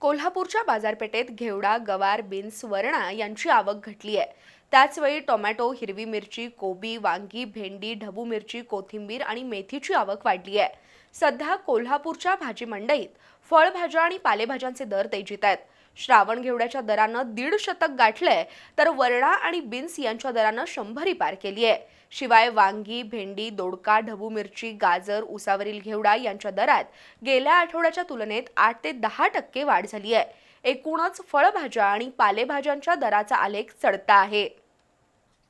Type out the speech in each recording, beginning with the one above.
कोल्हापूरच्या बाजारपेठेत घेवडा गवार बीन्स वरणा यांची आवक घटली आहे. त्याचवेळी टोमॅटो हिरवी मिरची कोबी वांगी भेंडी ढबू मिरची कोथिंबीर आणि मेथीची आवक वाढली आहे. सध्या कोल्हापूरच्या भाजी मंडईत फळभाज्या आणि पालेभाज्यांचे दर तेजीत आहेत. श्रावण घेवड्याच्या दरानं दीड शतक गाठलंय तर वरणा आणि बीन्स यांच्या दरानं शंभरी पार केली आहे. शिवाय वांगी भेंडी दोडका ढबू मिरची गाजर उसावरील घेवडा यांच्या दरात गेल्या आठवड्याच्या तुलनेत आठ ते दहा टक्के वाढ झाली आहे. एकूणच फळभाज्या आणि पालेभाज्यांच्या दराचा आलेख चढता आहे.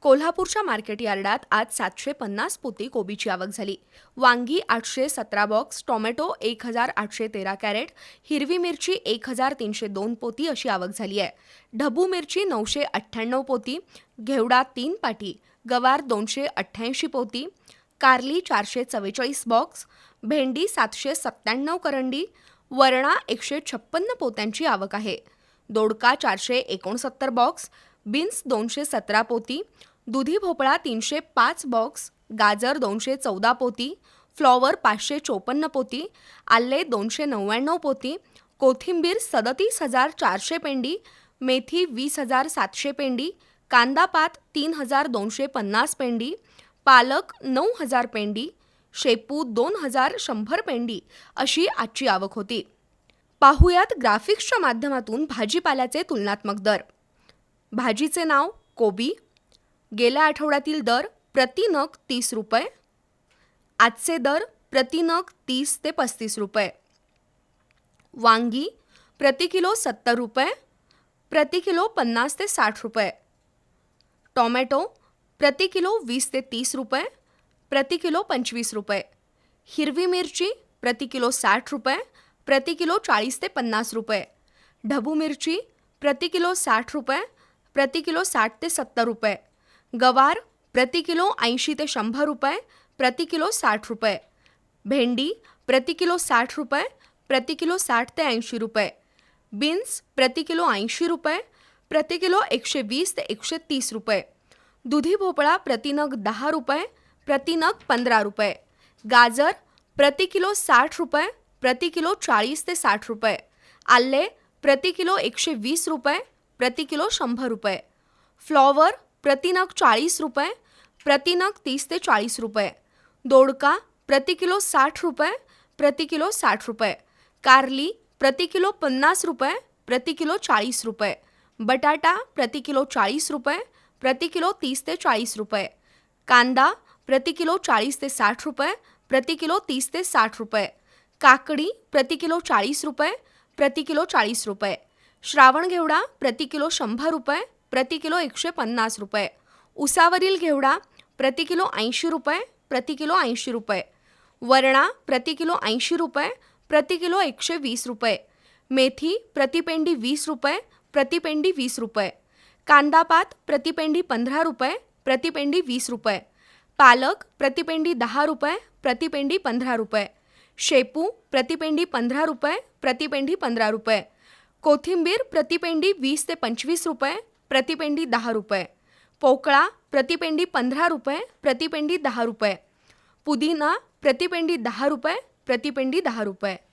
कोल्हापूरच्या मार्केट यार्डात आज सातशे पन्नास पोती कोबीची आवक झाली. वांगी आठशे सतरा बॉक्स टोमॅटो एक हजार आठशे तेरा कॅरेट हिरवी मिरची एक हजार तीनशे दोन पोती अशी आवक झाली आहे. ढबू मिरची नऊशे अठ्ठ्याण्णव पोती घेवडा तीन पाटी गवार दोनशे अठ्ठ्याऐंशी पोती कारली चारशे चव्वेचाळीस बॉक्स भेंडी सातशे सत्त्याण्णव करंडी वरणा एकशे छप्पन्न पोत्यांची आवक आहे. दोडका चारशे एकोणसत्तर बॉक्स बीन्स दोनशे सतरा पोती दुधी भोपळा तीनशे पाच बॉक्स गाजर दोनशे चौदा पोती फ्लॉवर पाचशे चोपन्न पोती आल्ले दोनशे नव्याण्णव पोती कोथिंबीर सदतीस हजार चारशे पेंडी मेथी वीस हजार सातशे पेंडी कांदापात तीन हजार दोनशे पन्नास पेंडी पालक नऊ हजार पेंडी शेपू दोन हजार शंभर पेंडी अशी आजची आवक होती. पाहुयात ग्राफिक्सच्या माध्यमातून भाजीपाल्याचे तुलनात्मक दर. भाजीचे नाव कोबी. गेल्या आठवड्यातील दर प्रति नग तीस रुपये. आजचे दर प्रति नग तीस ते पस्तीस रुपये. वांगी प्रति किलो सत्तर रुपये प्रति किलो पन्नास ते साठ रुपये. टॉमॅटो प्रति किलो वीस ते तीस रुपये प्रति किलो पंचवीस रुपये. हिरवी मिरची प्रति किलो साठ रुपये प्रति किलो चाळीस ते पन्नास रुपये. ढबू मिरची प्रति किलो साठ रुपये प्रति किलो साठ ते सत्तर रुपये गवार प्रति किलो ऐंशी ते शंभर रुपये प्रति किलो साठ रुपये भेंडी प्रति किलो साठ रुपये प्रति किलो साठ ते ऐंशी रुपये बीन्स प्रति किलो ऐंशी रुपये प्रति किलो एकशे वीस ते एकशे तीस रुपये दुधी भोपळा प्रति नग दहा रुपये प्रति नग पंधरा रुपये गाजर प्रति किलो साठ रुपये प्रति किलो चाळीस ते साठ रुपये आले प्रति किलो एकशे वीस रुपये प्रति किलो शंभर रुपये फ्लॉवर प्रति नग चाळीस रुपये प्रति नग तीस ते चाळीस रुपये दोडका प्रति किलो साठ रुपये प्रति किलो साठ रुपये कारली प्रति किलो पन्नास रुपये प्रति किलो चाळीस रुपये बटाटा प्रति किलो चाळीस रुपये प्रति किलो तीस ते चाळीस रुपये कांदा प्रति किलो चाळीस ते साठ रुपये प्रति किलो तीस ते साठ रुपये काकडी प्रति किलो चाळीस रुपये प्रति किलो चाळीस रुपये श्रावण घेवडा प्रति किलो शंभर रुपये, प्रति किलो एकशे पन्नास रुपये. उसावरील घेवडा प्रति किलो ऐंशी रुपये, प्रति किलो ऐंशी रुपये. वरणा प्रति किलो ऐंशी रुपये, प्रति किलो एकशे वीस रुपये. मेथी प्रतिपेंडी वीस रुपये प्रतिपेंडी वीस रुपये. कांदापात प्रतिपेंडी पंधरा रुपये प्रतिपेंडी वीस रुपये. पालक प्रतिपेंडी दहा रुपये प्रतिपेंडी पंधरा रुपये. शेपू प्रतिपेंडी पंधरा रुपये प्रतिपेंडी पंधरा रुपये. कोथिंबीर प्रतिपेंडी वीस ते पंचवीस रुपये प्रतिपेंडी दहा रुपये. पोकळा प्रतिपेंडी पंधरा रुपये प्रतिपेंडी दहा रुपये. पुदिना प्रतिपेंडी दहा रुपये प्रतिपेंडी दहा रुपये.